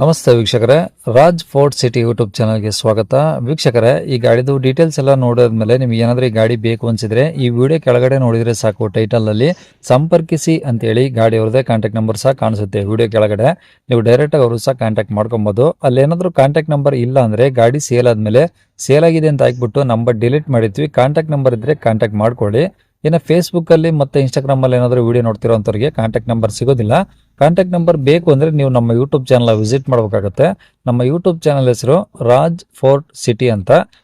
ನಮಸ್ತೆ ವೀಕ್ಷಕರೇ, Raj fort city YouTube ಚಾನಲ್ಗೆ ಸ್ವಾಗತ. ವೀಕ್ಷಕರೇ, ಈ ಗಾಡಿದು ಡೀಟೇಲ್ಸ್ ಎಲ್ಲ ನೋಡಿದ್ಮೇಲೆ ನಿಮ್ಗೆ ಏನಾದರೂ ಈ ಗಾಡಿ ಬೇಕು ಅನಿಸಿದ್ರೆ ಈ ವಿಡಿಯೋ ಕೆಳಗಡೆ ನೋಡಿದರೆ ಸಾಕು ಟೈಟಲ್ ಅಲ್ಲಿ ಸಂಪರ್ಕಿಸಿ ಅಂತೇಳಿ ಗಾಡಿ ಅವ್ರದೇ ಕಾಂಟ್ಯಾಕ್ಟ್ ನಂಬರ್ ಸಹ ಕಾಣಿಸುತ್ತೆ ವಿಡಿಯೋ ಕೆಳಗಡೆ. ನೀವು ಡೈರೆಕ್ಟಾಗಿ ಅವರು ಸಹ ಕಾಂಟ್ಯಾಕ್ಟ್ ಮಾಡ್ಕೊಬೋದು. ಅಲ್ಲಿ ಏನಾದರೂ ಕಾಂಟ್ಯಾಕ್ಟ್ ನಂಬರ್ ಇಲ್ಲ ಅಂದರೆ ಗಾಡಿ ಸೇಲ್ ಆದಮೇಲೆ ಸೇಲ್ ಆಗಿದೆ ಅಂತ ಹಾಕ್ಬಿಟ್ಟು ನಂಬರ್ ಡಿಲೀಟ್ ಮಾಡಿದ್ವಿ. ಕಾಂಟ್ಯಾಕ್ಟ್ ನಂಬರ್ ಇದ್ದರೆ ಕಾಂಟ್ಯಾಕ್ಟ್ ಮಾಡ್ಕೊಳ್ಳಿ. ಇನ್ನು ಫೇಸ್ಬುಕ್ಕಲ್ಲಿ ಮತ್ತು ಮತ್ತೆ ಇನ್ಸ್ಟಾಗ್ರಾಮ್ ಅಲ್ಲಿ ಏನಾದರೂ ವಿಡಿಯೋ ನೋಡ್ತಿರೋಂಥವ್ರಿಗೆ ಕಾಂಟ್ಯಾಕ್ಟ್ ನಂಬರ್ ಸಿಗೋದಿಲ್ಲ. ಕಾಂಟ್ಯಾಕ್ಟ್ ನಂಬರ್ ಬೇಕು ಅಂದರೆ ನೀವು ನಮ್ಮ ಯೂಟ್ಯೂಬ್ ಚಾನಲ್ ವಿಸಿಟ್ ಮಾಡಬೇಕಾಗುತ್ತೆ. ನಮ್ಮ ಯೂಟ್ಯೂಬ್ ಚಾನಲ್ ಹೆಸರು ರಾಜ್ ಫೋರ್ಟ್ ಸಿಟಿ ಅಂತ.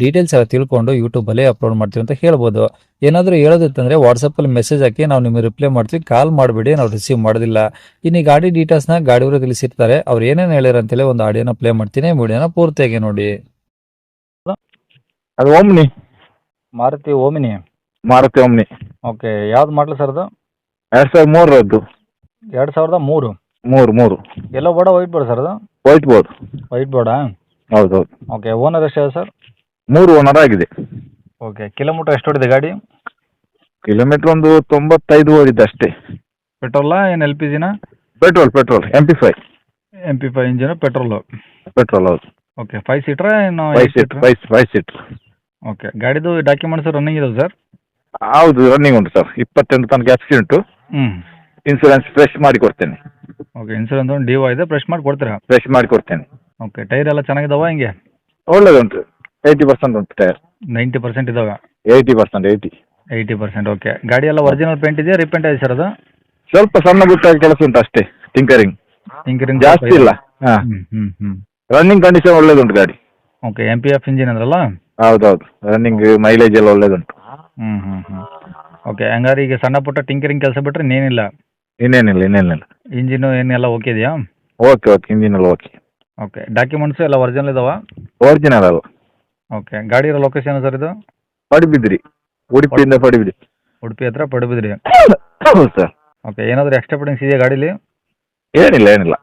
ಡೀಟೇಲ್ಸ್ ಎಲ್ಲ ತಿಳ್ಕೊಂಡು ಯೂಟ್ಯೂಬ್ ಅಲ್ಲಿ ಅಪ್ಲೋಡ್ ಮಾಡ್ತೀವಿ ಅಂತ ಹೇಳ್ಬೋದು. ಏನಾದರೂ ಹೇಳೋದಿತ್ತಂದ್ರೆ ವಾಟ್ಸಪ್ ಅಲ್ಲಿ ಮೆಸೇಜ್ ಹಾಕಿ ನಾವು ನಿಮಗೆ ರಿಪ್ಲೈ ಮಾಡ್ತೀವಿ ಕಾಲ್ ಮಾಡಬೇಡಿ ನಾವು ರಿಸೀವ್ ಮಾಡೋದಿಲ್ಲ. ಇನ್ನು ಗಾಡಿ ಡೀಟೇಲ್ಸ್ನ ಗಾಡಿಯವರು ತಿಳಿಸಿರ್ತಾರೆ. ಅವ್ರು ಏನೇನು ಹೇಳಿರ ಅಂತೇಳಿ ಒಂದು ಆಡಿಯೋನ ಪ್ಲೇ ಮಾಡ್ತೀನಿ ವಿಡಿಯೋನ ಪೂರ್ತಿಯಾಗಿ ನೋಡಿ. ಅದು Omni Maruti Omni Maruti Omni okay ಯಾವ್ದು ಮಾಡಲು ಸರ್ ಅದು? ಎರಡು ಸಾವಿರದ ಮೂರರದ್ದು. ಎರಡು ಸಾವಿರದ ಮೂರು. ಮೂರು ಮೂರು. ಎಲ್ಲ ಬೋರ್ಡ ವೈಟ್ ಬೋರ್ಡ್ ಸರ್ ಅದು? ವೈಟ್ ಬೋರ್ಡ್ ವೈಟ್ ಬೋರ್ಡಾ ಹೌದು ಹೌದು. ಓಕೆ ಓನರ್ ಎಷ್ಟಿದೆ ಸರ್ ಮೂರು ಓನರ್ ಆಗಿದೆ. ಓಕೆ ಕಿಲೋಮೀಟರ್ ಎಷ್ಟು ಹೊಡಿದೆ ಗಾಡಿ? ಕಿಲೋಮೀಟರ್ ಒಂದು ತೊಂಬತ್ತೈದು ಓಡಿದೆ ಅಷ್ಟೇ. ಪೆಟ್ರೋಲಾ ಏನು ಎಲ್ ಪಿ ಜಿನ petrol petrol M P five M P five engine petrol petrol ಹೌದು. ಓಕೆ ಫೈವ್ ಸೀಟ್ರಾ ಏನು five seat five five seat okay ಗಾಡಿದು ಡಾಕ್ಯುಮೆಂಟ್ಸ್ ರನ್ನಿಂಗ್ ಇದಾವೆ ಸರ್ ಹೌದು ರನ್ನಿಂಗ್ ಉಂಟು ಸರ್ ಇಪ್ಪತ್ತೆಂಟು ತನಕ ಆಕ್ಸಿಡೆಂಟ್ ಉಂಟು. ಹ್ಞೂ ಇನ್ಸೂರೆನ್ಸ್ ಫ್ರೆಶ್ ಮಾಡಿ ಕೊಡ್ತೇನೆ. ಓಕೆ ಇನ್ಸೂರೆನ್ಸ್ ಒಂದು ಡಿ ಇದೆ ಫ್ರೆಶ್ ಮಾಡಿ ಕೊಡ್ತೀರಾ? ಫ್ರೆಶ್ ಮಾಡಿ ಕೊಡ್ತೇನೆ. ಓಕೆ ಟೈರ್ ಎಲ್ಲ ಚೆನ್ನಾಗಿದಾವ ಹಿಂಗೆ? ಒಳ್ಳೇದುಂಟು. ಏಯ್ಟಿ ಪರ್ಸೆಂಟ್ ಉಂಟು ಟೈರ್ ನೈಂಟಿ ಪರ್ಸೆಂಟ್ ಇದಾವೆ eighty percent eighty eighty percent okay ಗಾಡಿ ಎಲ್ಲ ಒರಿಜಿನಲ್ ಪೇಂಟ್ ಇದೆಯಾ ರಿಪೇಂಟ್ ಇದೆ ಸರ್ ಅದು? ಸ್ವಲ್ಪ ಸಣ್ಣ ಪುಟ್ಟ ಕೆಲಸ ಉಂಟು ಅಷ್ಟೇ ಟಿಂಕರಿಂಗ್ ಟಿಂಕರಿಂಗ್ ಜಾಸ್ತಿ ಇಲ್ಲ. ಹಾಂ. ಹ್ಞೂ ಹ್ಞೂ ಹ್ಞೂ ರನ್ನಿಂಗ್ ಕಂಡೀಷನ್ ಒಳ್ಳೇದುಂಟು ಗಾಡಿ. Okay M P F engine ಅಂದ್ರಲ್ಲ? ಹೌದೌದು. ರನ್ನಿಂಗ್ ಮೈಲೇಜ್ ಎಲ್ಲ ಒಳ್ಳೇದುಂಟು. ಹ್ಞೂ ಹ್ಞೂ ಹ್ಞೂ ಓಕೆ ಹಂಗಾರೆ ಈಗ ಸಣ್ಣ ಪುಟ್ಟ ಟಿಂಕರಿಂಗ್ ಕೆಲಸ ಬಿಟ್ಟರೆ ಇನ್ನೇನಿಲ್ಲ? ಇನ್ನೇನಿಲ್ಲ ಇನ್ನೇನಿಲ್ಲ. ಇಂಜಿನು ಏನೆಲ್ಲ ಓಕೆ ಇದೆಯಾ? ಓಕೆ ಓಕೆ ಇಂಜಿನ್ ಎಲ್ಲ ಓಕೆ ಓಕೆ ಡಾಕ್ಯುಮೆಂಟ್ಸ್ ಎಲ್ಲ ಒರಿಜಿನಲ್ ಇದಾವ? ಒರಿಜಿನಲ್ ಅಲ್ಲ. ಓಕೆ ಗಾಡಿ ಇರೋ ಲೊಕೇಶನ್ ಸರ್ ಇದು? ಪಡಿಬಿದ್ರಿ. ಉಡುಪಿಯಿಂದ ಪಡಿಬಿದ್ರಿ. ಉಡುಪಿ ಹತ್ರ ಪಡುಬಿದ್ರಿ. ಹೌದು ಸರ್ ಓಕೆ ಏನಾದರೂ ಎಕ್ಸ್ಟ್ರಾ ಫಿಟ್ಟಿಂಗ್ಸ್ ಇದೆಯಾ ಗಾಡೀಲಿ? ಏನಿಲ್ಲ ಏನಿಲ್ಲ.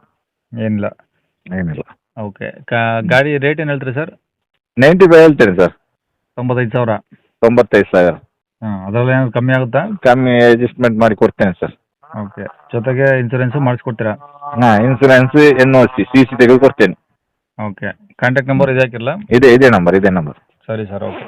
ಏನಿಲ್ಲ. ಏನಿಲ್ಲ. ಓಕೆ ಗಾಡಿ ರೇಟ್ ಏನು ಹೇಳ್ತೀರಿ ಸರ್ ನೈಂಟಿ ಫೈವ್ ಹೇಳ್ತೇನೆ ಸರ್ ತೊಂಬತ್ತೈದು ಸಾವಿರ. ತೊಂಬತ್ತೈದು ಸಾವಿರ. ಹಾಂ ಅದರಲ್ಲಿ ಏನಾದ್ರು ಕಮ್ಮಿ ಆಗುತ್ತಾ? ಕಮ್ಮಿ ಅಡ್ಜಸ್ಟ್ಮೆಂಟ್ ಮಾಡಿ ಕೊಡ್ತೇನೆ ಸರ್ ಓಕೆ ಜೊತೆಗೆ ಇನ್ಸೂರೆನ್ಸು ಮಾಡಿಸ್ಕೊಡ್ತೀರಾ ಹಾಂ insurance N O C C C ತೆಗೆದು ಕೊಡ್ತೇನೆ. ಓಕೆ ಕಾಂಟ್ಯಾಕ್ಟ್ ನಂಬರ್ ಇದು ಹಾಕಿರಲ್ಲ? ಇದೆ ಇದೆ ನಂಬರ್ ಇದೇ ನಂಬರ್ ಸರಿ ಸರ್ ಓಕೆ